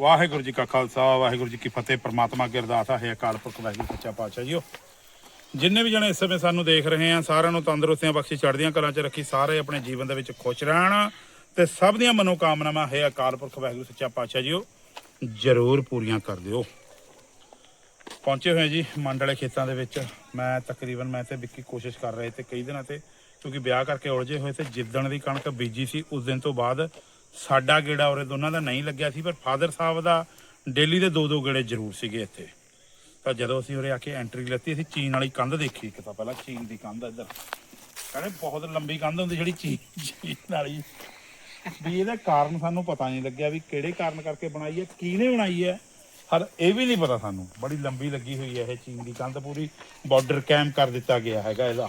ਵਾਹਿਗੁਰੂ ਜੀ ਕਾ ਖਾਲਸਾ ਵਾਹਿਗੁਰੂ ਜੀ ਕੀ ਫਤਿਹ। ਪ੍ਰਮਾਤਮਾ ਅੱਗੇ ਅਰਦਾਸ ਹੈ ਅਕਾਲ ਪੁਰਖ ਵਾਹਿਗੁਰੂ ਸੱਚਾ ਪਾਤਸ਼ਾਹ ਜੀਓ। ਜਿੰਨੇ ਵੀ ਜਣੇ ਇਸ ਸਮੇਂ ਸਾਨੂੰ ਦੇਖ ਰਹੇ ਆ ਸਾਰਿਆਂ ਨੂੰ ਤੰਦਰੁਸਤੀਆਂ ਬਖਸ਼ੀ ਚੜ੍ਹਦੀਆਂ ਕਲਾਂ 'ਚ ਰੱਖੀ ਸਾਰੇ ਆਪਣੇ ਜੀਵਨ ਦੇ ਵਿੱਚ ਖੁਸ਼ ਰਹਿਣ ਤੇ ਸਭ ਦੀਆਂ ਮਨੋਕਾਮਨਾਵਾਂ ਹੈ ਅਕਾਲ ਪੁਰਖ ਵਾਹਿਗੁਰੂ ਸੱਚਾ ਪਾਤਸ਼ਾਹ ਜੀਓ ਜ਼ਰੂਰ ਪੂਰੀਆਂ ਕਰ ਦਿਓ। ਪਹੁੰਚੇ ਹੋਏ ਜੀ ਮੰਡਲੇ ਖੇਤਾਂ ਦੇ ਵਿੱਚ। ਮੈਂ ਤਕਰੀਬਨ ਮੈਂ ਤੇ ਵਿੱਕੀ ਕੋਸ਼ਿਸ਼ ਕਰ ਰਹੇ ਤੇ ਕਈ ਦਿਨਾਂ ਤੇ ਕਿਉਂਕਿ ਵਿਆਹ ਕਰਕੇ ਉਲਝੇ ਹੋਏ ਤੇ ਜਿੱਦਣ ਦੀ ਕਣਕ ਬੀਜੀ ਸੀ, ਉਸ ਦਿਨ ਤੋਂ ਬਾਅਦ ਸਾਡਾ ਗੇੜਾ ਉਰੇ ਦੋਨਾਂ ਦਾ ਨਹੀਂ ਲੱਗਿਆ ਸੀ, ਪਰ ਫਾਦਰ ਸਾਹਿਬ ਦਾ ਡੇਲੀ ਦੇ ਦੋ ਦੋ ਗੇੜੇ ਜ਼ਰੂਰ ਸੀਗੇ ਇੱਥੇ। ਤਾਂ ਜਦੋਂ ਅਸੀਂ ਉਰੇ ਆ ਕੇ ਐਂਟਰੀ ਲੈਤੀ, ਅਸੀਂ ਚੀਨ ਵਾਲੀ ਕੰਧ ਦੇਖੀ, ਇੱਕ ਤਾਂ ਪਹਿਲਾਂ ਚੀਨ ਦੀ ਕੰਧ ਇੱਧਰ। ਕਹਿੰਦੇ ਬਹੁਤ ਲੰਬੀ ਕੰਧ ਹੁੰਦੀ ਜਿਹੜੀ ਚੀਨ ਚੀਨ ਵਾਲੀ। ਵੀ ਇਹਦਾ ਕਾਰਨ ਸਾਨੂੰ ਪਤਾ ਨਹੀਂ ਲੱਗਿਆ ਵੀ ਕਿਹੜੇ ਕਾਰਨ ਕਰਕੇ ਬਣਾਈ ਹੈ, ਕਿਹਨੇ ਬਣਾਈ ਹੈ ਹਰ ਇਹ ਵੀ ਨਹੀਂ ਪਤਾ ਸਾਨੂੰ। ਬੜੀ ਲੰਬੀ ਲੱਗੀ ਹੋਈ ਹੈ ਇਹ ਚੀਨ ਦੀ ਕੰਧ ਪੂਰੀ ਬਾਰਡਰ ਕੈਂਪ ਕਰ ਦਿੱਤਾ ਗਿਆ ਹੈਗਾ ਇਹਦਾ।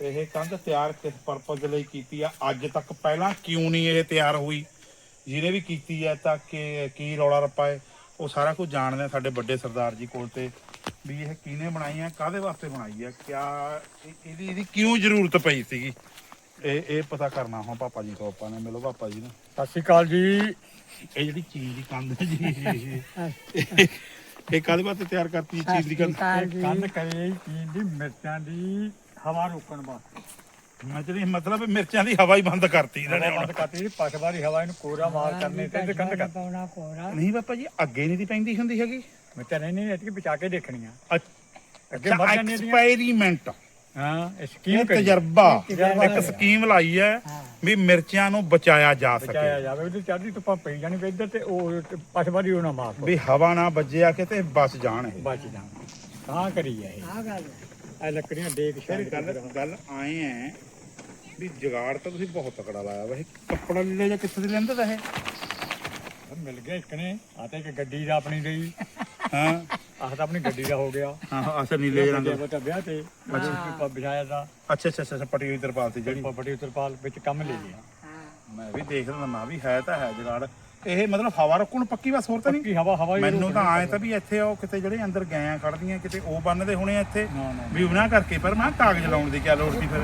ਇਹ ਕੰਧ ਤਿਆਰ ਕਿਸ ਪਰਪਸ ਲਈ ਕੀਤੀ ਆ? ਅੱਜ ਤੱਕ ਪਹਿਲਾਂ ਕਿਉਂ ਨਹੀਂ ਇਹ ਤਿਆਰ ਹੋਈ? ਜਿਹਨੇ ਵੀ ਕੀਤੀ ਹੈ ਤਾਂ ਕਿ ਕੀ ਰੌਲਾ ਰੱਪਾ ਹੈ ਉਹ ਸਾਰਾ ਕੁਝ ਜਾਣਦੇ ਆ ਸਾਡੇ ਵੱਡੇ ਸਰਦਾਰ ਜੀ ਕੋਲ ਤੇ ਵੀ ਇਹ ਕਿਹਨੇ ਬਣਾਈ ਹੈ ਕਾਦੇ ਵਾਸਤੇ ਬਣਾਈ ਹੈ ਕਿਆ ਇਹ- ਇਹਦੀ ਇਹਦੀ ਕਿਉਂ ਜ਼ਰੂਰਤ ਪਈ ਸੀਗੀ? ਇਹ ਇਹ ਪਤਾ ਕਰਨਾ ਹੁਣ ਪਾਪਾ ਜੀ ਤੋਂ ਆਪਾਂ ਨੇ ਮਿਲੋ ਪਾਪਾ ਜੀ ਨੂੰ। ਸਤਿ ਸ਼੍ਰੀ ਅਕਾਲ ਜੀ। ਇਹ ਜਿਹੜੀ ਚੀਜ਼ ਦੀ ਕੰਧ ਹੈ ਜੀ। ਇਹ- ਕਾਦੇ ਵਾਸਤੇ ਤਿਆਰ ਕਰਤੀ ਹੈ ਚੀਜ਼ ਦੀ ਕੰਧ? ਕੰਧ ਕਰੇ ਚੀਨ ਦੀ ਮਿਰਚਾਂ ਦੀ। ਹਵਾ ਰੋਕਣ ਵਾਸਤੇ ਮਤਲਬ ਮਤਲਬ ਮਿਰਚਾਂ ਦੀ ਹਵਾ ਹੀ ਬੰਦ ਕਰਤੀ ਇਹਨਾਂ ਨੇ ਹੁਣ ਬੰਦ ਕਰਤੀ ਪਸ਼ਵਾਰੀ ਹਵਾ ਇਹਨੂੰ ਕੋਰਾ ਮਾਰ ਕਰਨੇ ਤੇ ਤੇ ਕੰਧ ਕਰ। ਪਾਉਣਾ ਕੋਰਾ। ਨਹੀਂ ਪਾਪਾ ਜੀ ਅੱਗੇ ਨਹੀਂ ਦੀ ਪੈਂਦੀ ਹੁੰਦੀ ਹੈਗੀ। ਮਿਰਚਾਂ ਨਹੀਂ ਨਹੀਂ ਇਤਕੀ ਬਚਾ ਕੇ ਦੇਖਣੀਆਂ ਅੱਗੇ ਅੱਛਾ ਮਰ ਜਾਂਦੀਆਂ ਇਹਦੀਆਂ। ਐਕਸਪੈਰੀਮੈਂਟ ਹਾਂ ਇਹ ਇਹ ਸਕੀਮ ਕਰੀ ਤਜਰਬਾ ਤਜਰਬਾ ਇੱਕ ਸਕੀਮ ਲਾਈ ਹੈ ਵੀ ਮਿਰਚਾਂ ਨੂੰ ਬਚਾਇਆ ਜਾ ਬਚਾਇਆ ਸਕੇ ਜਾਵੇ ਉਹਦੀ ਚੜ੍ਹਦੀ ਧੁੱਪਾਂ ਪਈ ਜਾਣੀ ਵੀ ਇੱਧਰ ਤੇ ਉਹ ਪਸ਼ਵਾਰੀ ਉਹ ਨਾ ਮਾਰ ਵੀ ਹਵਾ ਨਾ ਵੱਜਿਆ ਕਿਤੇ ਬਚ ਜਾਣ ਇਹ। ਬਚ ਜਾਣ। ਤਾਂ ਕਰੀ ਹੈ ਇਹ। ਆ ਗੱਲ ਇਹ ਲੱਕੜੀਆਂ ਡੇਕ ਫਿਰ ਗੱਲ ਗੱਲ ਆਏ ਹੈ ਵੀ ਜਗਾੜ ਤਾਂ ਤੁਸੀਂ ਬਹੁਤ ਤਕੜਾ ਲਾਇਆ ਵਾ। ਇਹ ਕੱਪੜਾ ਲੀੜਾ ਜਾਂ ਕਿੱਥੇ ਦੇ ਲੈਂਦੇ ਤਾਂ ਇਹ? ਮਿਲ ਗਿਆ ਇਸਕਨੇ ਆ ਤਾਂ ਇੱਕ ਗੱਡੀ ਦਾ ਆਪਣੀ ਗਈ ਹਾਂ। ਆਹ ਤਾਂ ਆਪਣੀ ਗੱਡੀ ਦਾ ਹੋ ਗਿਆ। ਹਾਂ ਅਸਰ ਨੀਲੇ ਰੰਗ ਜੇ ਬਤਾ ਵਿਆਹ ਤੇ ਬੱਚੇ ਬਿਠਾਇਆ ਦਾ ਅੱਛਾ ਅੱਛਾ ਅੱਛਾ ਪੱਟੀ ਹੋਈ ਤਰਪਾਲ ਸੀ ਜਿਹੜੀ। ਜਿਹੜੀ ਬੜੀ ਉਤਰਪਾਲ ਵਿੱਚ ਕੰਮ ਲੈ ਲਿਆ। ਹਾਂ। ਮੈਂ ਵੀ ਦੇਖਦਾ ਨਾ ਵੀ ਹੈ ਤਾਂ ਹੈ ਜਗਾੜ। ਇਹ ਮਤਲਬ ਹਵਾ ਰੋਕਣ ਨੂੰ ਪੱਕੀ ਬਸ ਹੋਰ ਤਾਂ ਨਹੀਂ? ਹਵਾ ਹਵਾ ਹੀ ਮੈਨੂੰ ਤਾਂ ਆਏ ਤਾਂ ਵੀ ਇੱਥੇ ਉਹ ਕਿਤੇ ਜਿਹੜੇ ਅੰਦਰ ਗਏ ਖੜਦੀਆਂ ਕਿਤੇ ਉਹ ਬੰਨਦੇ ਹੋਣੇ ਆ ਇੱਥੇ। ਵੀ ਉਹਨਾਂ ਕਰਕੇ ਪਰ ਮੈਂ ਕਾਗਜ਼ ਲਾਉਣ ਦੀ ਕੀ ਲੋੜ ਸੀ ਫਿਰ।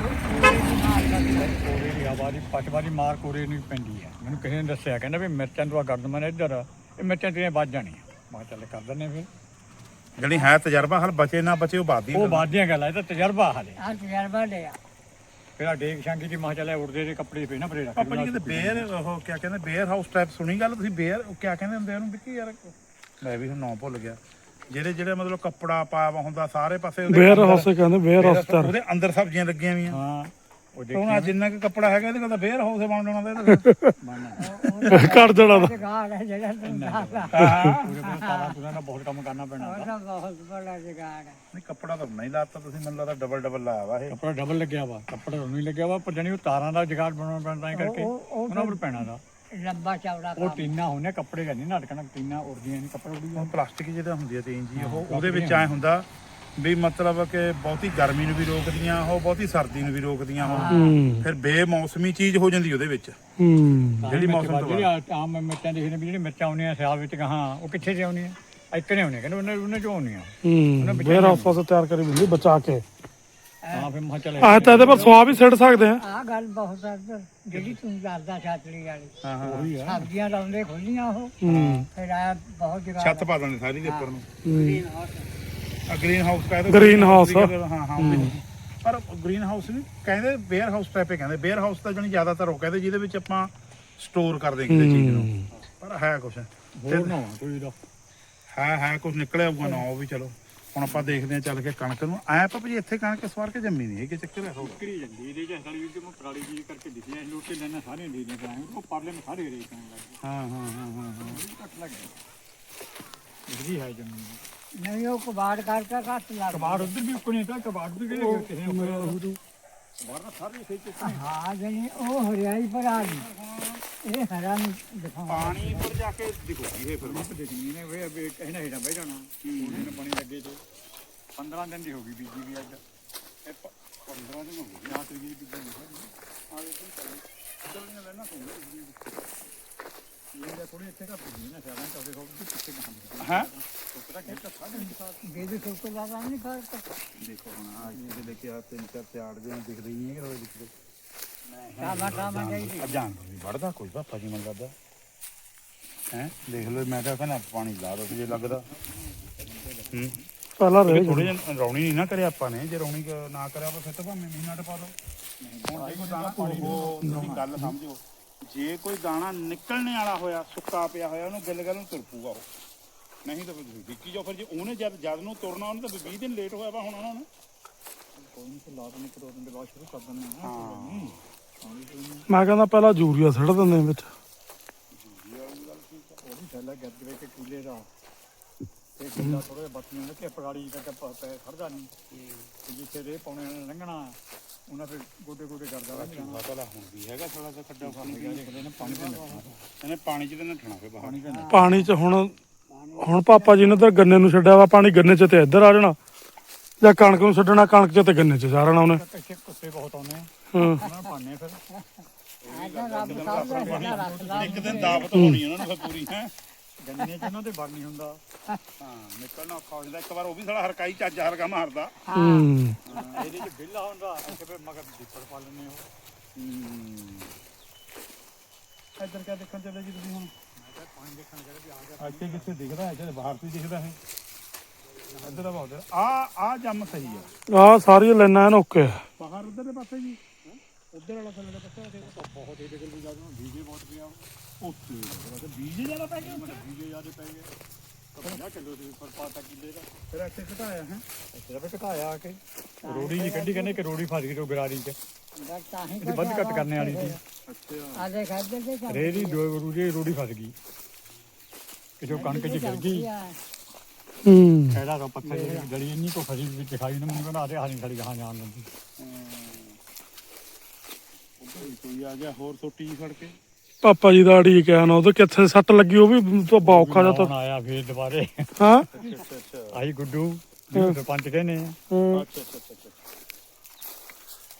ਕੋਰੇ ਦੀ ਹਵਾ ਦੀ ਪਟਵਾਰੀ ਮਾਰ ਕੋਰੇ ਨਹੀਂ ਪੈਂਦੀ ਹੈ। ਮੈਨੂੰ ਕਿਸੇ ਨੇ ਦੱਸਿਆ ਕਹਿੰਦਾ ਵੀ ਮਿਰਚਾਂ ਤੋਂ ਗਰਦਮਨ ਇੱਧਰ ਇਹ ਮਿਰਚਾਂ ਤੇਰੀਆਂ ਵੱਜ ਜਾਣੀਆਂ। ਮੈਂ ਕਿਹਾ ਚੱਲ ਕਰ ਦਿੰਦੇ ਫਿਰ। ਜਿਹੜੀ ਹੈ ਤਜਰਬਾ ਹਲ ਬਚੇ ਨਾ ਬਚੇ ਉਹ ਬਾਦੀ ਉਹ ਬਾਅਦ ਦੀਆਂ ਗੱਲਾਂ ਇਹ ਤਾਂ ਤਜਰਬਾ ਹਾਲੇ। ਆ ਤਜਰਬਾ ਲਿਆ। ਫਿਰ ਆ ਡੇਕ ਸ਼ਾਂਗੀ ਦੀ ਮਾਂ ਚੱਲਿਆ ਉੜਦੇ ਦੇ ਕੱਪੜੇ ਪਏ ਨਾ ਪਰੇ ਰੱਖ ਪਾਪਾ ਜੀ ਕਹਿੰਦੇ ਬੇਅਰ ਉਹ ਕਿਆ ਕਹਿੰਦੇ ਬੇਅਰ ਹਾਊਸ ਟਾਈਪ ਸੁਣੀ ਗੱਲ ਤੁਸੀਂ? ਬੇਅਰ ਉਹ ਕਿਆ ਕਹਿੰਦੇ ਹੁੰਦੇ ਉਹਨੂੰ ਵਿੱਕੀ ਯਾਰ? ਮੈਂ ਵੀ ਹੁਣ ਨਾਂ ਭੁੱਲ ਗਿਆ। ਜਿਹੜੇ ਜਿਹੜੇ ਮਤਲਬ ਕੱਪੜਾ ਪਾਇਆ ਹੁੰਦਾ ਸਾਰੇ ਪਾਸੇ ਉਹਦੇ ਅੰਦਰ- ਹਾਊਸ ਕਹਿੰਦੇ ਵੇਅਰ ਹਾਊਸ ਤਾਂ। ਉਹਦੇ ਅੰਦਰ ਸਬਜ਼ੀਆਂ ਲੱਗੀਆਂ ਵੀਆਂ ਹਾਂ। ਆ ਜਿੰਨਾ ਕੁ ਕੱਪੜਾ ਹੈਗਾ ਇਹਦੇ ਕੋਲ ਤਾਂ ਬੇਅਰ ਹਾਊਸ ਬਣ ਜਾਣਾ ਤਾਂ ਇਹਦੇ ਕਰ ਦੇਣਾ ਦਾ ਜਗਾੜ ਹੈ ਜਿਹੜਾ ਤੂੰ ਦੱਸਦਾ ਪੂਰੇ ਪੂਰੇ ਸਾਰਾ ਪੂਰਾ ਦਾ ਬਹੁਤ ਕੰਮ ਕਰਨਾ ਪੈਣਾ ਉਹ ਤਾਂ ਬਹੁਤ ਬੜਾ ਜਗਾੜ ਹੈ। ਨਹੀਂ ਕੱਪੜਾ ਤਾਂ ਨਹੀਂ ਲਾਤਾ ਤੁਸੀਂ ਮੈਨੂੰ ਲੱਗਦਾ ਡਬਲ ਡਬਲ ਲਾਇਆ ਵਾ ਇਹ। ਕੱਪੜਾ ਡਬਲ ਲੱਗਿਆ ਵਾ। ਕੱਪੜਾ ਨਹੀਂ ਲੱਗਿਆ ਵਾ ਪਰ ਜਣੀ ਉਹ ਤਾਰਾਂ ਦਾ ਜਗਾੜ ਬਣਾਉਣਾ ਪੈਣਾ ਤਾਂ ਹੀ ਕਰਕੇ। ਉਹ- ਉਹ ਉਹਨਾਂ ਉੱਪਰ ਪੈਣਾ ਦਾ। ਲੰਬਾ ਚੌੜਾ ਉਹ ਟੀਨਾ ਹੁੰਨੇ ਕੱਪੜੇ ਦਾ ਨਹੀਂ ਨਾਟਕਣਾ ਟੀਨਾ ਉੜਦੀਆਂ ਨਹੀਂ ਕੱਪੜੇ ਉੜੀਆਂ। ਉਹ ਪਲਾਸਟਿਕ ਜਿਹਦਾ ਹੁੰਦੀ ਹੈ ਤੇਨ ਜੀ ਉਹ ਉਹਦੇ ਵਿੱਚ ਐ ਹੁੰਦਾ ਵੀ ਮਤਲਬ ਕਿ ਬਹੁਤੀ ਗਰਮੀ ਨੂੰ ਵੀ ਰੋਕਦੀਆਂ ਉਹ ਬਹੁਤੀ ਸਰਦੀ ਨੂੰ ਵੀ ਰੋਕਦੀਆਂ ਉਹ। ਹੂੰ। ਫਿਰ ਬੇਮੌਸਮੀ ਚੀਜ਼ ਹੋ ਜਾਂਦੀ ਉਹਦੇ ਵਿੱਚ। ਜਿਹੜੀ ਮੌਸਮ ਤੋਂ ਜਿਹੜੀ ਆਮ ਮਿਰਚਾਂ ਦੇਖਦੇ ਵੀ ਜਿਹੜੀ ਮਿਰਚਾਂ ਆਉਂਦੀਆਂ ਸਿਆਲ ਵਿੱਚ ਕਹਾਂ ਉਹ ਕਿੱਥੇ ਤੇ ਆਉਂਦੀਆਂ? ਇੱਕਨੇ ਆਉਂਦੀਆਂ ਕਹਿੰਦੇ ਉਹਨਾਂ ਉਹਨਾਂ ਚੋਂ ਆਉਂਦੀਆਂ ਹੂੰ। ਵੇਅਰ ਹਾਊਸ ਵਾਸਤੇ ਤਿਆਰ ਕਰੀ ਹੁੰਦੀ ਬਚਾ ਕੇ। ਹਾਂ ਫਿਰ ਮਾ ਚਲੇ ਆਹ ਤਾਂ ਇਹਦੇ ਪਰ ਸਵਾ ਵੀ ਸਿੱਟ ਸਕਦੇ ਆ। ਆ ਗੱਲ ਬਹੁਤ ਹੈ ਜਿਹੜੀ ਤੂੰ ਦੱਸਦਾ ਛਾਤਰੀ ਵਾਲੀ। ਹਾਂ ਹਾਂ ਸਬਜ਼ੀਆਂ ਲਾਉਂਦੇ ਖੁੱਲੀਆਂ ਉਹ। ਹੂੰ। ਫਿਰ ਆ ਬਹੁਤ ਜਗਾੜ ਛੱਤ ਪਾ ਦਿੰਦੇ ਸਾਰੀ ਦੇ ਉੱਪਰ ਨੂੰ ਗ੍ਰੀਨ ਹਾਊਸ ਕਹਿੰਦੇ Green house। ਹਾਂ ਹਾਂ ਉਹਦੇ ਵਿੱਚ। ਪਰ ਗ੍ਰੀਨ ਹਾਊਸ ਨਹੀਂ ਕਹਿੰਦੇ ਬੇਅਰ ਹਾਊਸ ਟਾਈਪ ਹੀ ਕਹਿੰਦੇ ਬੇਅਰ ਹਾਊਸ ਤਾਂ ਜਣੀ ਜ਼ਿਆਦਾਤਰ ਉਹ ਕਹਿੰਦੇ ਜਿਹਦੇ ਵਿੱਚ ਆਪਾਂ ਸਟੋਰ ਕਰਦੇ ਕਿਸੇ ਚੀਜ਼ ਨੂੰ। ਪਰ ਹੈ ਕੁਛ। ਹੋਰ ਨਾ ਕੋਈ ਦਾ ਹੈ ਹੈ ਕੁਝ ਨਿਕਲਿਆ ਹੋਊਗਾ ਨਾ ਉਹ ਵੀ ਚਲੋ। ਹੁਣ ਆਪਾਂ ਦੇਖਦੇ ਹਾਂ ਚੱਲ ਕੇ ਕਣਕ ਨੂੰ। ਐ ਪਾਪਾ ਜੀ ਇੱਥੇ ਕਣਕ ਸਵਾਰ ਕੇ ਜੰਮੀ ਨਹੀਂ ਇਹ ਕਿ ਚੱਕਰ ਹੈ। ਹੋਰ ਕਰੀ ਜਾਂਦੀ ਇਹਦੇ ਚ ਸਾਲੀ ਵਿੱਚ ਮੈਂ ਪਰਾਲੀ ਜੀ ਕਰਕੇ ਦਿਖਿਆ ਲੋਕ ਤੇ ਲੈਣਾ ਸਾਰੇ ਦੇ ਦੇ ਉਹ ਪਰਲੇ में ਸਾਰੇ ਰੇ ਕਰਨ ਲੱਗ ਹਾਂ ਹਾਂ ਹਾਂ ਹਾਂ ਹਾਂ। ਗਏ ਕੱਟ ਲੱਗ ਗਿਆ ਇਹਦੀ ਹੈ ਜਮੀਨ ਨਹੀਂ ਉਹ ਕਬਾੜ ਕਰਕੇ ਘੱਟ ਲੱਗ ਕਬਾੜ ਉਧਰ ਵੀ ਕੋਈ ਨਹੀਂ ਤਾਂ ਕਬਾੜ ਵੀ ਕਿਹੜੇ ਕਿਸੇ ਨੇ ਉੱਪਰ ਬਾਹਰ ਸਾਰੇ ਖੇਤ ਚ ਹਾਂ ਜਣੀ ਉਹ ਹਰਿਆਈ ਪਰ ਆ ਗਈ ਇਹ ਹਰਾ ਨੂੰ ਦਿਖਾਉਣਾ ਪਾਣੀ ਪਰ ਜਾ ਕੇ ਦਿਖੂਗੀ ਇਹ ਫਿਰ ਫਿਰ ਦੇਖਣੀ ਨੇ ਵੇ ਵੇ ਕਹਿਣਾ ਹੀੜਾ ਬਹਿ ਜਾਣਾ। ਉਹਨੇ ਨੇ ਪਾਣੀ ਲੱਗੇ ਤੇ। 15 ਦਿਨ ਦੀ ਹੋ ਗਈ ਬੀਜੀ ਵੀ ਅੱਜ। ਇਹ ਪ- 15 ਦਿਨ ਹੋ ਗਏ ਰਾਤ ਦੀ ਬੀਜੀ ਨਹੀਂ ਆ। ਇਹ ਕੀ ਕਰੀ ਚੱਲਣੇ ਲੈਣਾ ਇਹ ਥੋੜੀ ਇੱਥੇ ਘੱਟ ਹੁੰਦੀ ਨਾ ਸ਼ਾਇਦ ਤਾਂ ਦੇਖੋ ਕਿ ਪਿੱਛੇ ਕਹਾਂ ਹੈ? ਟੁਕੜਾ ਖੇਤ ਸਾਡੇ ਨਹੀਂ ਸਾਥ ਬੇਬੀ ਸੁੱਕ ਲਾਦਾ ਨਹੀਂ ਫ਼ਰਕ ਦੇਖੋ ਹੁਣ ਆ ਇਹ ਦੇਖਿਆ ਤਿੰਨ ਚਾਰ ਚਾੜ ਦੇ ਦਿਖ ਰਹੀ ਹੈ ਕਿ ਰੋਜ਼ ਦਿਖ ਰਹੀ ਕਾਮਾ ਕਾਮਾ ਜਾਈਦੀ ਅਜਾਨ ਵੜਦਾ ਕੋਈ ਪਾਪਾ ਜੀ ਮੈਨੂੰ ਲੱਗਦਾ। ਹੈ? ਦੇਖ ਲਓ ਮੈਂ ਤਾਂ ਕਹਿੰਦਾ ਪਾਣੀ ਲਾ ਦੋ ਜੇ ਲੱਗਦਾ। ਹੂੰ? ਪਹਿਲਾਂ ਰਹਿ ਥੋੜੇ ਜਿਹਾ ਰੌਣੀ ਨਹੀਂ ਨਾ ਕਰਿਆ ਆਪਾਂ ਨੇ ਜੇ ਰੌਣੀ ਕ- ਨਾ ਕਰਿਆ ਆਪਾਂ ਫਿਰ ਤਾਂ ਭਾਵੇਂ ਮਹੀਨਾ ਟਪਾ ਦੋ ਹੁਣ ਦੇਖੋ ਦਾਣਾ ਉਹ ਤੁਸੀਂ ਗੱਲ ਸਮਝੋ। ਜੇ ਕੋਈ ਦਾਣਾ ਨਿਕਲਣੇ ਵਾਲਾ ਹੋਇਆ ਸੁੱਕਾ ਪਿਆ ਹੋਇਆ ਉਹਨੂੰ ਗਿੱਲ ਗਿੱਲ ਨੂੰ ਤੁਰਪੂਗਾ ਉਹ। ਨਹੀਂ ਤਾਂ ਫਿਰ ਡਿੱਕੀ ਜਾਓ ਫਿਰ ਜੇ ਉਹਨੇ ਜਦ ਜਦ ਨੂੰ ਤੁਰਨਾ ਉਹਨੇ ਤਾਂ 20 ਦਿਨ ਲੇਟ ਹੋਇਆ ਵਾ ਹੁਣ ਉਹਨਾਂ ਨੂੰ। ਕੋਈ ਨਹੀਂ ਲਾ ਦੇਣੇ ਇੱਕ ਦੋ ਦਿਨ ਦੇ ਬਾਅਦ ਸ਼ੁਰੂ ਕਰ ਦਿੰਦੇ ਹਾਂ। ਹਾਂ। ਮੈਂ ਕਹਿੰਦਾ ਪਹਿਲਾਂ ਯੂਰੀਆ ਸੜ ਦਿੰਦੇ ਵਿੱਚ। ਉਹ ਵੀ ਥੱਲੇ ਗੱਦ ਵਿੱਚ ਕੂਲੇ ਦਾ। ਤੇ ਕਿੰਨਾ ਥੋੜੇ ਬੱਤੀਆਂ ਨੇ ਕਿ ਪਰਾਲੀ ਦਾ ਟੱਪਾ ਪੈ ਖੜਦਾ ਨਹੀਂ ਜਿੱਥੇ ਰੇ ਪਾਉਣੇ ਨੇ ਲੰਘਣਾ। ਉਹਨਾਂ ਫਿਰ ਗੋਡੇ ਗੋਡੇ ਕਰਦਾ ਰਹਿੰਦਾ ਪਤਾ ਲਾ ਹੁਣ ਵੀ ਹੈਗਾ ਥੋੜਾ ਜਿਹਾ ਖੱਡਾ ਪਾਣੀ ਦੇਖਦੇ ਨੇ ਪਾਣੀ ਦੇ ਨਾਲ ਇਹਨੇ ਪਾਣੀ ਚ ਤੇ ਨੱਠਣਾ ਫੇ ਬਾਹਰ। ਪਾਣੀ 'ਚ ਹੁਣ ਹੁਣ ਪਾਪਾ ਜੀ ਨੇ ਤਾਂ ਗੰਨੇ ਨੂੰ ਛੱਡਿਆ ਵਾ ਪਾਣੀ ਗੰਨੇ 'ਚ ਤੇ ਇੱਧਰ ਆ ਜਾਣਾ। ਜਾਂ ਕਣਕ ਨੂੰ ਛੱਡਣਾ ਕਣਕ 'ਚ ਤੇ ਗੰਨੇ 'ਚ ਜਾ ਰਹਿਣਾ ਉਹਨੇ। ਪਿੱਛੇ ਕੁੱਤੇ ਬਹੁਤ ਆਉਂਦੇ ਆ। ਹਾਂ। ਉਹਨਾਂ ਨੂੰ ਪਾਣੇ ਫਿਰ। ਇੱਕ ਦਿਨ ਦਾਵਤ ਹੋਣੀ ਉਹਨਾਂ ਨੂੰ ਫੇ ਪੂਰੀ ਹੈ। ਗੰਨੇ ਚ ਉਹਨਾਂ ਵੜ ਨਹੀਂ ਹੁੰਦਾ। ਹਾਂ ਨਿਕਲਣਾ ਔਖਾ ਹੋ ਜਾਂਦਾ। ਇੱਕ ਵਾਰ ਉਹ ਵੀ ਸਾਲਾ ਹਰਕਾਈ ਚੱਜ ਹਰਕਾ ਮਾਰਦਾ। ਹੂੰ ਇਹਦੇ ਚ ਬਿੱਲਾ ਹੁੰਦਾ ਇੱਥੇ ਫਿਰ ਮਗਰ ਦੀਪੜ ਪਾ ਲੈਂਦੇ ਉਹ ਇੱਧਰ ਕਿਆ ਦੇਖਣ ਚੱਲੇ ਜੀ ਤੁਸੀਂ ਹੁਣ? ਇੱਥੇ ਕਿੱਥੇ ਦਿਖਦਾ ਇੱਥੇ ਬਾਹਰ ਤੋਂ ਹੀ ਦਿਖਦਾ ਹੈ। ਇੱਧਰ ਦਾ ਬਹੁਤ ਆ ਆ ਜੰਮ ਸਹੀ ਆ। ਆਹ ਸਾਰੀਆਂ ਲਾਈਨਾਂ ਐਨ ਓਕੇ। ਆ ਬਾਹਰ ਉਧਰ ਦੇ ਪਾਸੇ ਜੀ। ਉਧਰ ਵਾਲਾ ਥੱਲੇ ਦਾ ਪੱਤਾ ਦੇਖੋ ਬਹੁਤ ਇਹਦੇ ਕੋਲ ਵੀ ਜਾਂਦਾ ਬੀਜੇ ਬਹੁਤ ਪਿਆ ਉੱਥੇ ਬੀਜ ਜ਼ਿਆਦਾ ਪੈ ਗਿਆ ਬੀਜੇ ਜਿਆਦੇ ਪੈ ਗਏ ਤਾਂ 50 ਕਿਲੋ ਦੇ ਉੱਪਰ ਪਾਤਾ ਕਿੱਲੇ ਦਾ ਫਿਰ ਇੱਥੇ ਘਟਾਇਆ ਹੈ ਇੱਥੇ ਵੀ ਘਟਾਇਆ ਆ ਕੇ ਰੋੜੀ ਜੀ ਕੱਢੀ ਕਹਿੰਦੇ ਕਿ ਰੋੜੀ ਫਸ ਗਈ ਰੋ ਗਰਾਰੀ ਚ ਬਸ ਤਾਂ ਹੀ ਇਹ ਵੱਧ ਘੱਟ ਕਰਨੇ ਵਾਲੀ ਸੀ ਅੱਛਾ ਆ ਦੇਖ ਇੱਧਰ ਦੇ ਚੱਲ ਰੇੜੀ ਦੋ ਰੋੜੀ ਰੋੜੀ ਫਸ ਗਈ ਕਿਚੋ ਕਣਕ ਚ ਗਿਰ ਗਈ ਹੂੰ ਐਡਾ ਦਾ ਪੱਥਰ ਜਿਹੜੀ ਜੜੀ ਇੰਨੀ ਕੋ ਫਸੀ ਵੀ ਦਿਖਾਈ ਨਾ ਮੈਨੂੰ ਕਹਿੰਦਾ ਆਦੇ ਹਾਲੀ ਖੜੀ ਗਾਹਾਂ ਜਾਣ ਲੱਗੀ ਉਧਰ ਵੀ ਕੋਈ ਆ ਗਿਆ ਹੋਰ ਸੋਟੀ ਜੀ ਫੜ ਕੇ। ਪਾਪਾ ਜੀ ਦਾ ਅੜੀ ਕਿਹਾ ਨਾ ਉਹਦੇ ਕਿੱਥੇ ਸੱਟ ਲੱਗੀ ਉਹ ਵੀ ਤਾਂ ਬੌਖਾ ਜਾ ਤਾਂ। ਆਇਆ ਫੇਰ ਦੁਬਾਰੇ। ਹਾਂ? ਅੱਛਾ ਅੱਛਾ ਆਈ ਗੁੱਡੂ ਜਿਹਨੂੰ ਸਰਪੰਚ ਕਹਿੰਦੇ ਆ। ਹਾਂ। ਅੱਛਾ ਅੱਛਾ ਅੱਛਾ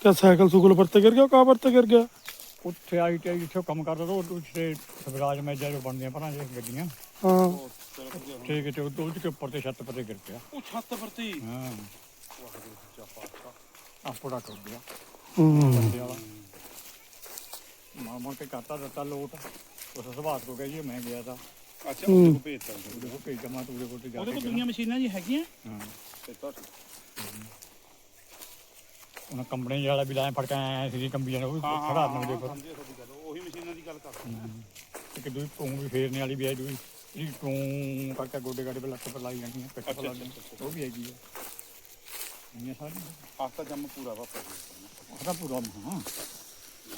ਕਿਆ ਸਾਈਕਲ ਸੁਕਲ ਪਰ ਤੇ ਗਿਰ ਗਿਆ ਕਾ ਪਰ ਤੇ ਗਿਰ ਗਿਆ? ਉੱਥੇ ਆਈ ਤੇ ਇੱਥੇ ਕੰਮ ਕਰਦਾ ਤਾਂ ਉਹ ਉੱਥੇ ਸਵਰਾਜ ਮੈਜਾ ਜੋ ਬਣਦੀਆਂ ਪਰਾਂ ਜੇ ਗੱਡੀਆਂ। ਹਾਂ। ਠੀਕ ਹੈ ਤੇ ਉਹ ਕੇ ਉੱਪਰ ਤੇ ਛੱਤ ਪਰ ਤੇ ਗਿਰ ਪਿਆ। ਉਹ ਛੱਤ ਵਰਤੀ ਹਾਂ। ਆਪੜਾ ਕਰ ਗਿਆ। ਹੂੰ। ਬੰਦੇ ਵਾਲਾ। ਮਾਰ ਮਾਰ ਕੇ ਕਰਤਾ ਦਿੱਤਾ ਲੋਟ। ਉਸ ਸੁਭਾਤ ਕੋ ਗਈ ਮੈਂ ਗਿਆ ਤਾਂ। ਅੱਛਾ ਉਹਦੇ ਕੋ ਭੇਜਤਾ ਉਹਦੇ ਕੋ ਭੇਜ ਜਮਾ ਤੂੜੇ ਕੋਲ ਤੇ ਜਾ ਉਹਦੇ ਕੇ ਕੋਲ ਦੁਨੀਆ ਮਸ਼ੀਨਾਂ ਜੀ ਹੈਗੀਆਂ? ਹਾਂ। ਤੇ ਤਾਂ ਉਹਨਾਂ ਕੰਪਨੀ ਵਾਲਾ ਵੀ ਲਾਇਆ ਫੜਕਾ ਆਇਆ ਸੀ ਕੰਬੀਆਂ ਨੂੰ ਹਾਂ ਹਾਂ ਖੜਾ ਨੂੰ ਦੇ ਸਮਝੇ ਤੁਹਾਡੀ ਗੱਲ ਉਹੀ ਮਸ਼ੀਨਾਂ ਦੀ ਗੱਲ ਕਰ ਇੱਕ ਦੂਜੀ ਟੂੰ ਵੀ ਫੇਰਨੇ ਵਾਲੀ ਵੀ ਆਈ ਦੂਜੀ ਜਿਹੜੀ ਟੂੰ ਕਰਕੇ ਗੋਡੇ ਗਾਡੇ ਤੇ ਲੱਕ ਪਰ ਲਾਈ ਜਾਂਦੀ ਹੈ ਪਿੱਠ ਪਰ ਲਾ ਜਾਂਦੀ ਉਹ ਵੀ ਹੈਗੀ ਹੈ ਇੰਨੀਆਂ ਸਾਰੀਆਂ। ਆਸਤਾ ਜੰਮ ਪੂਰਾ ਵਾਪਸ ਉਹਦਾ ਪੂਰਾ ਹਾਂ।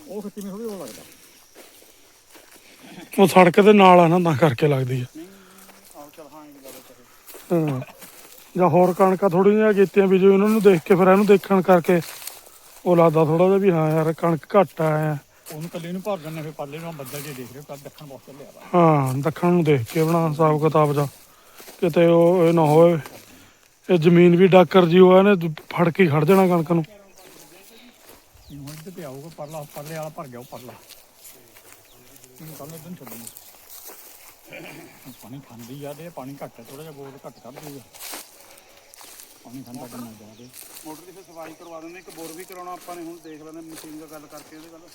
ਉਹ ਖਿੱਤੀ ਮੇ ਥੋੜੀ ਉਹ ਲੱਗਦਾ। ਉਹ ਸੜਕ ਦੇ ਨਾਲ ਆ ਨਾ ਤਾਂ ਕਰਕੇ ਲੱਗਦੀ ਆ। ਨਹੀਂ ਆਹ ਚਲ ਹਾਂ ਇਹ ਗੱਲ ਕਰੇ ਹਾਂ। ਜਾਂ ਹੋਰ ਕਣਕਾਂ ਥੋੜੀ ਜਿਹੀਆਂ ਕੀਤੀਆਂ ਵੀ ਜੋ ਉਹਨਾਂ ਨੂੰ ਦੇਖ ਕੇ ਫਿਰ ਇਹਨੂੰ ਦੇਖਣ ਕਰਕੇ ਉਹ ਲੱਗਦਾ ਥੋੜਾ ਜਿਹਾ ਵੀ ਹਾਂ ਯਾਰ ਕਣਕ ਘੱਟ ਆ ਉਹਨੂੰ ਕੱਲੇ ਨੂੰ ਭਰ ਦਿੰਦੇ ਫਿਰ ਪੱਲੇ ਨੂੰ ਬੱਦਲ ਜੇ ਦੇਖ ਰਹੇ ਕੱਲ ਦੱਖਣ ਬਹੁਤ ਚੱਲਿਆ ਵਾ। ਹਾਂ ਦੱਖਣ ਨੂੰ ਦੇਖ ਕੇ ਬਣਾ ਹਿਸਾਬ ਕਿਤਾਬ ਦਾ ਕਿਤੇ ਉਹ ਇਹ ਨਾ ਹੋਵੇ। ਇਹ ਜ਼ਮੀਨ ਵੀ ਡਾਕਰ ਜੀ ਉਹ ਇਹਨੇ ਫੜ ਕੇ ਹੀ ਖੜ ਜਾਣਾ ਕਣਕ ਨੂੰ। ਹੁਣ ਇੱਧਰ ਤੇ ਆਊਗਾ ਪਰਲਾ ਪਰਲੇ ਵਾਲਾ ਭਰ ਗਿਆ ਉਹ ਪਰਲਾ। ਇਹਨੂੰ ਕੱਲ ਦਿਨ ਛੱਡਣਾ। ਪਾਣੀ ਖਾਂਦੀ ਆ ਤੇ ਪਾਣੀ ਘੱਟ ਹੈ ਥੋੜਾ ਜਿਹਾ ਬੋਰ ਘੱਟ ਕਰ ਦੂਗਾ ਪਾਣੀ ਖਾਂਦਾ ਕਰਨਾ ਜ਼ਿਆਦਾ। ਮੋਟਰ ਦੀ ਫਿਰ ਸਫ਼ਾਈ ਕਰਵਾ ਦਿੰਦੇ ਇੱਕ ਬੋਰ ਵੀ ਕਰਾਉਣਾ ਆਪਾਂ ਨੇ ਹੁਣ ਦੇਖ ਲੈਂਦੇ ਮਸ਼ੀਨ ਦਾ ਗੱਲ ਕਰਕੇ ਉਹਦੇ ਗੱਲ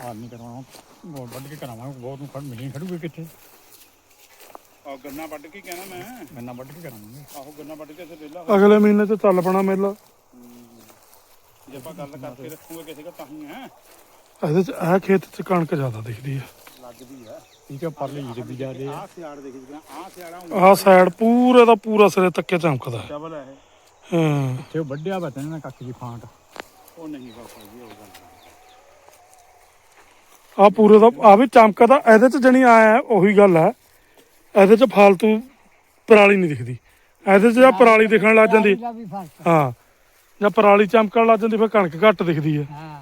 ਹਾਲ ਨਹੀਂ ਕਰਵਾਉਣਾ ਬੋਰ ਵੱਢ ਕੇ ਕਰਾਵਾਂਗੇ ਬਹੁਤ ਨੂੰ ਖੜ ਮਿਲੀ ਖੜੂਗੇ ਕਿੱਥੇ? ਆ ਗੰਨਾ ਵੱਢ ਕੇ ਕਹਿਣਾ ਮੈਂ। ਮੈਨਾਂ ਵੱਢ ਕੇ ਕਰਾਵਾਂਗੇ। ਆਹੋ ਗੰਨਾ ਵੱਢ ਕੇ ਇੱਥੇ ਵਿਹਲਾ ਅਗਲੇ ਮਹੀਨੇ ਤੇ ਚੱਲ ਪਣਾ ਮੇਲਾ। ਜੇ ਆਪਾਂ ਗੱਲ ਕਰਕੇ ਰੱਖੂਗੇ ਕਿਸੇ ਦਾ ਤਾਂ ਹੀ ਹੈ। ਇਹਦੇ ਚ ਇਹ ਖੇਤ ਚ ਕਣਕ ਜ਼ਿਆਦਾ ਦਿਖਦੀ ਆ। ਲੱਗਦੀ ਆ। ਠੀਕ ਹੈ ਪਰਲੇ ਜੀ ਵੀ ਜ਼ਿਆਦੇ। ਆ ਆਹ ਸਿਆੜ ਦੇਖ ਜੀ ਆਹ ਸਿਆੜਾ ਆਹ ਸਾਈਡ ਪੂਰੇ ਦਾ ਪੂਰਾ ਸਿਰੇ ਤੱਕੇ ਚਮਕਦਾ ਡਬਲ ਹੈ ਇਹ। ਹਾਂ। ਤੇ ਉਹ ਵੱਢਿਆ ਵਾ ਤੈਨੂੰ ਨਾ ਕੱਖ ਦੀ ਫਾਂਟ। ਉਹ ਨਹੀਂ ਬਾਪਾ ਜੀ ਉਹ ਗੱਲ ਆ। ਪੂਰੇ ਦਾ ਆ ਵੀ ਚਮਕਦਾ ਇਹਦੇ ਚ ਜਣੀ ਆਇਆ ਉਹੀ ਗੱਲ ਹੈ। ਇਹਦੇ ਚ ਫਾਲਤੂ ਪਰਾਲੀ ਨਹੀਂ ਦਿਖਦੀ। ਇਹਦੇ ਚ ਪਰਾਲੀ ਦਿਖਣ ਲੱਗ ਜਾਂਦੀ। ਦਾ ਵੀ ਫ਼ਰਕ ਹਾਂ। ਜਾਂ ਪਰਾਲੀ ਚਮਕਣ ਲੱਗ ਜਾਂਦੀ ਫਿਰ ਕਣਕ ਘੱਟ ਦਿਖਦੀ ਹੈ ਹਾਂ।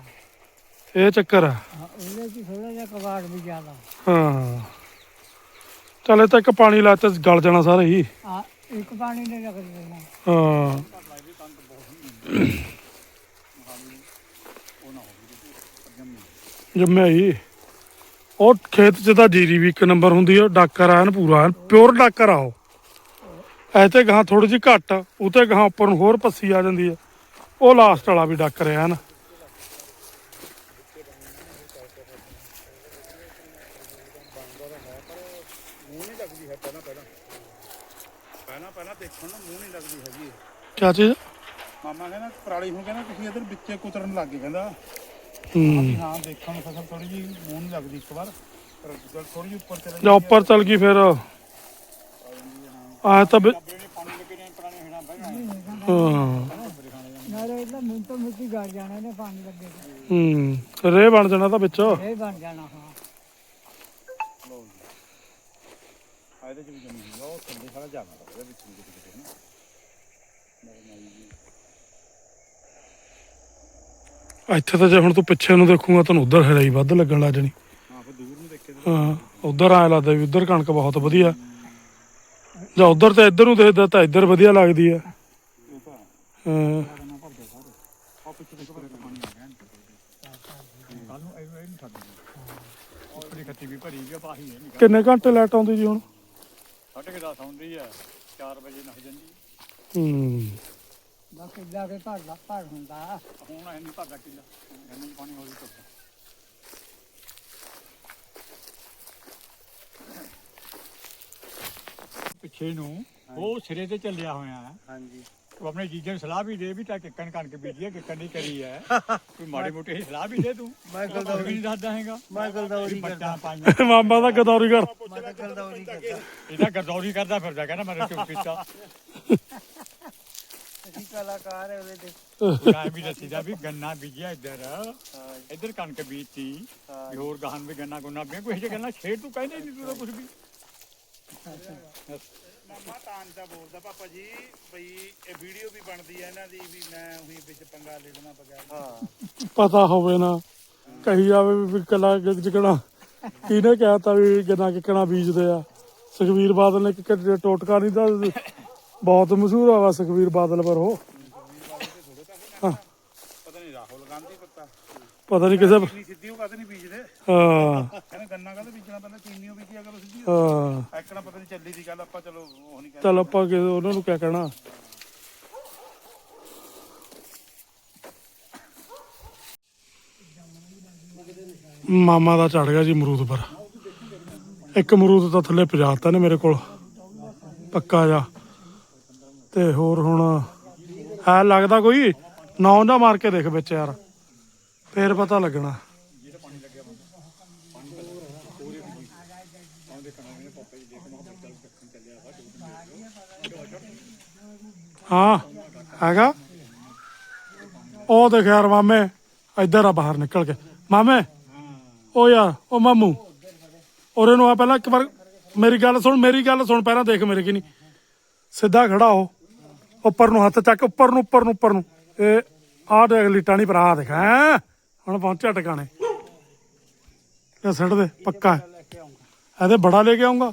ਇਹ ਚੱਕਰ ਆ। ਹਾਂ, ਉਹਦੇ ਚ ਥੋੜਾ ਜਿਹਾ ਕਬਾੜ ਵੀ ਜ਼ਿਆਦਾ। ਹਾਂ। ਚੱਲ ਤਾਂ ਇੱਕ ਪਾਣੀ ਲਾ ਤੇ ਗਲ ਜਾਣਾ ਸਾਰੇ ਹੀ। ਆ ਇੱਕ ਪਾਣੀ ਨੇ ਰਗੜ ਦੇਣਾ ਹਾਂ। ਜੰਮਿਆ ਹੀ। ਉਹ ਖੇਤ 'ਚ ਤਾਂ ਜੀਰੀ ਵੀ ਇੱਕ ਨੰਬਰ ਹੁੰਦੀ ਆ ਡਾਕਰ ਆ ਐਨ ਪੂਰਾ ਐਨ ਪਿਓਰ ਡਾਕਰ ਆ ਉਹ। ਐਤੇ ਗਾਂ ਥੋੜੀ ਜਿਹੀ ਘੱਟ ਉਤੇ ਗਾਂ ਉੱਪਰ ਨੂੰ ਹੋਰ ਪੱਸੀ ਆ ਜਾਂਦੀ ਆ। ਉਹ ਲਾਸਟ ਵਾਲਾ ਵੀ ਡਾਕਰ ਆ ਐਨ ਮੂੰਹ ਨਹੀਂ ਲੱਗਦੀ ਹੈ ਪਹਿਲਾਂ ਪਹਿਲਾਂ ਪਹਿਲਾਂ ਪਹਿਲਾਂ ਦੇਖਣ ਨੂੰ ਮੂੰਹ ਨਹੀਂ ਲੱਗਦੀ ਹੈਗੀ ਕਿਆ ਚੀਜ਼? ਮਾਮਾ ਕਹਿੰਦਾ ਪਰਾਲੀ ਨੂੰ ਕਹਿੰਦਾ ਤੁਸੀਂ ਇਧਰ ਵਿੱਚੇ ਕੁਤਰਨ ਲੱਗ ਗਏ ਕਹਿੰਦਾ। ਹੂੰ। ਵੀ ਹਾਂ ਦੇਖਣ ਨੂੰ ਫਸਲ ਥੋੜੀ ਜੀ ਮੂੰਹ ਨਹੀਂ ਲੱਗਦੀ ਇੱਕ ਵਾਰ। ਪਰ ਜਦੋਂ ਥੋੜੀ ਜਿਹੀ ਉੱਪਰ ਚਲੇ ਜਾਂ ਉੱਪਰ ਚੱਲ ਗਈ ਫਿਰ। ਆ ਤਾਂ ਹਾਂ। ਨਾਲੇ ਇਹਦਾ ਮਿੰਟੋ ਮਿੱਟੀ ਗੜ ਜਾਣਾ ਨੇ ਪਾਣੀ ਲੱਗੇ ਤੇ। ਹੂੰ ਰੇ ਬਣ ਜਾਣਾ ਤਾਂ ਵਿੱਚ। ਇਹ ਬਣ ਜਾਣਾ ਹਾਂ। ਆ ਇਹਦੇ ਚ ਵੀ ਜਮੀ ਹੋਈ ਆ, ਉਹ ਥੱਲੇ ਸਾਰਾ ਜਾਣਾ ਉਹਦੇ ਵਿੱਚ ਵੀ ਕਿਤੇ ਕਿਤੇ ਨਾ ਇੱਥੇ ਤਾਂ ਜੇ ਹੁਣ ਤੂੰ ਪਿੱਛੇ ਨੂੰ ਦੇਖੂਗਾ ਤੈਨੂੰ ਉਧਰ ਹਰਾਈ ਵੱਧ ਲੱਗਣ ਲੱਗ ਜਣੀ। ਹਾਂ ਫਿਰ ਦੂਰ ਨੂੰ ਦੇਖੇ ਹਾਂ ਉਧਰ ਆਇਆ ਲੱਗਦਾ ਵੀ ਉਧਰ ਕਣਕ ਬਹੁਤ ਵਧੀਆ। ਜਾਂ ਉਧਰ ਤੇ ਇੱਧਰ ਨੂੰ ਦੇਖਦਾ ਤਾਂ ਇੱਧਰ ਵਧੀਆ ਲੱਗਦੀ ਆ। ਹਾਂ ਆ ਪਿੱਛੇ ਦੇਖੋ ਪਰ ਪਾਣੀ ਆ ਗਿਆ ਕੱਲ ਨੂੰ ਇਹ ਇਹ ਨਹੀਂ ਛੱਡਣੀ ਉੱਪਰੀ ਖੱਤੀ ਵੀ ਭਰੀ ਵੀ ਆ, ਪਾਹੀ ਹੈ ਨਹੀਂ ਕਿੰਨੇ ਘੰਟੇ ਲਾਈਟ ਆਉਂਦੀ ਜੀ ਹੁਣ? ਸਾਢੇ ਕੁ ਦਸ ਆਉਂਦੀ ਹੈ 4 ਵਜੇ ਨਹ ਜਾਂਦੀ ਹੂੰ। ਬਸ ਇੱਦਾਂ ਕੇ ਭਰ ਦਾ ਭਰ ਹੁੰਦਾ। ਹੁਣ ਐ ਨਹੀਂ ਭਰਦਾ ਕਿੱਲਾ ਐਨੀ ਪਾਣੀ ਹੋ ਰਹੀ ਤੋਂ ਪਿੱਛੇ ਨੂੰ ਉਹ ਸਿਰੇ ਤੇ ਚੱਲਿਆ ਹੋਇਆ ਹੈ। ਹਾਂਜੀ। ਤੂੰ ਆਪਣੇ ਜੀਜੇ ਨੂੰ ਸਲਾਹ ਵੀ ਦੇ ਵੀ ਤਾਂ ਕਿੱਕਣ ਕਣਕ ਬੀਜੀ ਹੈ ਕਿੱਕਣ ਨਹੀਂ ਕਰੀ ਹੈ ਕੋਈ ਮਾੜੀ ਮੋਟੀ ਸਲਾਹ ਵੀ ਦੇ ਤੂੰ। ਮੈਂ ਉਹ ਕੁਝ ਵੀ ਨਹੀਂ ਦੱਸਦਾ ਹੈਗਾ ਮੈਂ ਗਲਦੌਰੀ ਵੀ ਕਰਦਾ। ਬੱਚਾ ਪਾਈਆਂ ਮਾਮਾ ਦਾ ਗਦੌਰੀ ਕਰ। ਮੈਂ ਤਾਂ ਗਲਦੌਰੀ ਕਰਦਾ। ਇਹਦਾ ਗਰਦੌਰੀ ਕਰਦਾ ਫਿਰਦਾ ਕਹਿੰਦਾ ਮੈਂ ਚੁੱਪ ਕੀਤਾ। ਅਸੀਂ ਕਲਾਕਾਰ ਹੈ ਉਹਦੇ ਤੇ। ਗਾਇ ਵੀ ਦੱਸੀਦਾ ਵੀ ਗੰਨਾ ਬੀਜਿਆ ਇੱਧਰ। ਇੱਧਰ ਕਣਕ ਬੀਜਤੀ। ਵੀ ਹੋਰ ਗਾਹਨ ਵੀ ਗੰਨਾ ਗੁੰਨਾ ਬੀਜ ਕੋਈ ਇਹ ਗੱਲਾਂ ਛੇੜ ਤੂੰ ਕਹਿੰਦੇ ਨਹੀਂ ਤੂੰ ਤਾਂ ਕੁਝ ਵੀ। ਮਾਮਾ ਤਾਂ ਦਾ ਬੋਲਦਾ ਪਾਪਾ ਜੀ ਬਈ ਇਹ ਵੀਡੀਓ ਵੀ ਬਣਦੀ ਹੈ ਇਹਨਾਂ ਦੀ ਵੀ ਮੈਂ ਉਹੀ ਵਿੱਚ ਪੰਗਾ ਲੈ ਲੈਣਾ ਬਗੈਰ ਹਾਂ। ਪਤਾ ਹੋਵੇ ਨਾ ਕਹੀ ਜਾਵੇ ਵੀ ਕਲਾ ਜਿਕਣਾ ਕਿਹਨੇ ਕਿਹਾ ਤਾ ਵੀ ਗੰਨਾ ਕਿਕਣਾ ਬੀਜਦੇ ਆ? ਸੁਖਵੀਰ ਬਾਦਲ ਨੇ ਕਿ ਟੋਟਕਾ ਨਹੀਂ ਤਾਂ ਬਹੁਤ ਮਸ਼ਹੂਰ ਆ ਵਾ ਸੁਖਵੀਰ ਬਾਦਲ ਪਰ ਉਹ ਪਤਾ ਨਹੀਂ ਰਾਹੁਲ ਗਾਂਧੀ ਪਤਾ ਪਤਾ ਨਹੀਂ ਕਿਸੇ ਚੀਨੀ ਸਿੱਧੀ ਉਹ ਕਦੇ ਨਹੀਂ ਬੀਜਦੇ? ਹਾਂ। ਕਹਿੰਦੇ ਗੰਨਾ ਕਦੇ ਬੀਜਣਾ ਪਹਿਲਾਂ ਚੀਨੀ ਉਹ ਬੀਜਿਆ ਕਰੋ ਸਿੱਧੀ। ਹਾਂ। ਐਕਣਾ ਪਤਾ ਨਹੀਂ ਚੱਲੀ ਦੀ ਗੱਲ ਆਪਾਂ ਚਲੋ ਉਹ ਨਹੀਂ ਕਹਿੰਦੇ ਚੱਲ ਆਪਾਂ ਕਿ ਉਹਨਾਂ ਨੂੰ ਕਿਆ ਕਹਿਣਾ? ਮਾਮਾ ਦਾ ਚੜ ਗਿਆ ਜੀ ਅਮਰੂਦ ਪਰ। ਇੱਕ ਅਮਰੂਦ ਤਾਂ ਥੱਲੇ ਪਜਾਤਾ ਨੇ ਮੇਰੇ ਕੋਲ। ਪੱਕਾ ਜਾ ਤੇ ਹੋਰ ਹੁਣ ਹੈ ਲੱਗਦਾ ਕੋਈ? ਨੌ ਦਾ ਮਾਰ ਕੇ ਦੇਖ ਵਿੱਚ ਯਾਰ। ਫੇਰ ਪਤਾ ਲੱਗਣਾ। ਹਾਂ, ਹੈਗਾ? ਉਹ ਦੇਖ ਯਾਰ ਮਾਮੇ, ਇੱਧਰ ਆ ਬਾਹਰ ਨਿਕਲ ਕੇ। ਮਾਮੇ, ਉਹ ਯਾਰ, ਉਹ ਮਾਮੂ ਔਰ ਇਹਨੂੰ ਆ ਪਹਿਲਾਂ ਇੱਕ ਵਾਰ, ਮੇਰੀ ਗੱਲ ਸੁਣ, ਮੇਰੀ ਗੱਲ ਸੁਣ, ਪਹਿਲਾਂ ਦੇਖ ਮੇਰੇ ਕੀ ਨਹੀਂ। ਸਿੱਧਾ ਖੜਾ ਹੋ ਉੱਪਰ ਨੂੰ ਹੱਥ ਚੱਕ, ਉੱਪਰ ਨੂੰ ਉੱਪਰ ਨੂੰ ਉੱਪਰ ਨੂੰ। ਇਹ ਆਹ ਦੇਖ ਲੀਟਾ ਨਹੀਂ ਭਰਾ ਦੇਖ, ਹੈਂ? ਹੁਣ ਪਹੁੰਚਿਆ ਟਿਕਾਣੇ। ਇਹ ਛੱਡ ਦੇ, ਪੱਕਾ ਇਹਦੇ ਬੜਾ ਲੈ ਕੇ ਆਉਂਗਾ।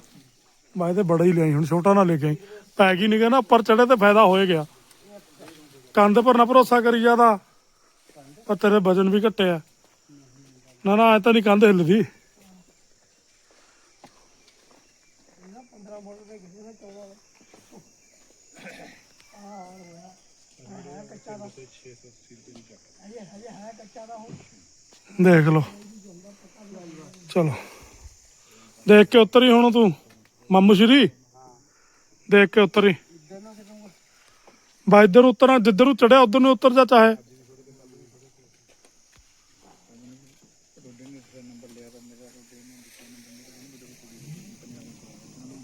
ਮੈਂ ਇਹਦੇ ਬੜਾ ਹੀ ਲਿਆਈ ਹੁਣ ਛੋਟਾ ਨਾ ਲੈ ਕੇ ਆਈ। ਪੈ ਗਈ ਨਹੀਂ ਨਾ, ਉੱਪਰ ਚੜੇ ਤੇ ਫਾਇਦਾ ਹੋਏ ਗਿਆ। ਕੰਧ ਪਰ ਨਾ ਭਰੋਸਾ ਕਰੀ ਜ਼ਿਆਦਾ। ਪਰ ਤੇਰੇ ਵਜਨ ਵੀ ਘਟਿਆ ਨਾ ਨਾ, ਐ ਤਾਂ ਨਹੀਂ ਕੰਧ ਹਿੱਲਦੀ। ਦੇਖ ਲਓ। ਚਲੋ। ਦੇਖ ਕੇ ਉਤਰੀ ਹੁਣ ਤੂੰ। ਮਾਮੂ ਸ਼੍ਰੀ? ਦੇਖ ਕੇ ਉਤਰੀ। ਬਾ ਇੱਧਰ ਉਤਰਾਂ, ਜਿੱਧਰ ਨੂੰ ਚੜਿਆ, ਉਧਰ ਨੂੰ ਉਤਰ ਜਾ ਚਾਹੇ।